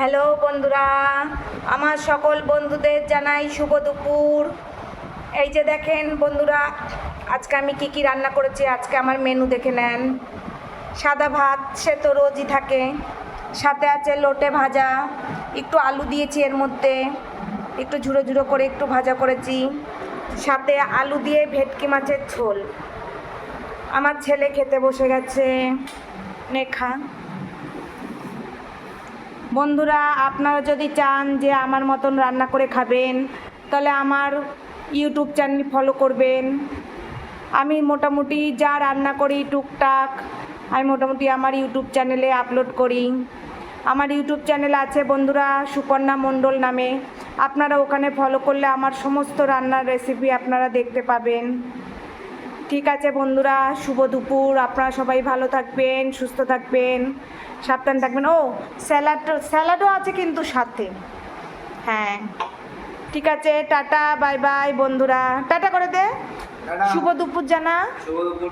Hello বন্ধুরা, আমার সকল বন্ধুদের জানাই শুভ দুপুর। এই যে দেখেন বন্ধুরা, আজকে আমি কি কি রান্না করেছি, আজকে আমার মেনু দেখে নেন। সাদা ভাত, সে তো রোজই থাকে। সাথে আছে লোটে ভাজা, একটু আলু দিয়েছি এর মধ্যে। একটু ঝুড়ো ঝুড়ো করে একটু ভাজা করেছি। সাথে আলু দিয়ে ভেটকি মাছের ঝোল। আমার ছেলে খেতে বসে গেছে। নেখা। বন্ধুরা, আপনারা যদি চান যে আমার মতন রান্না করে খাবেন, তাহলে আমার ইউটিউব চ্যানেল ফলো করবেন। আমি মোটামুটি যা রান্না করি টুকটাক, আমি মোটামুটি আমার ইউটিউব চ্যানেলে আপলোড করি। আমার ইউটিউব চ্যানেল আছে বন্ধুরা সুকন্যা মণ্ডল নামে। আপনারা ওখানে ফলো করলে আমার সমস্ত রান্নার রেসিপি আপনারা দেখতে পাবেন। ঠিক আছে বন্ধুরা শুভ দুপুর আপনারা সবাই ভালো থাকবেন সুস্থ থাকবেন সাবধান থাকবেন। ও স্যালাড স্যালাডও আছে কিন্তু সাথে। হ্যাঁ ঠিক আছে টাটা বাই বাই বন্ধুরা। টাটা করে দে। শুভ দুপুর জানা। শুভ দুপুর।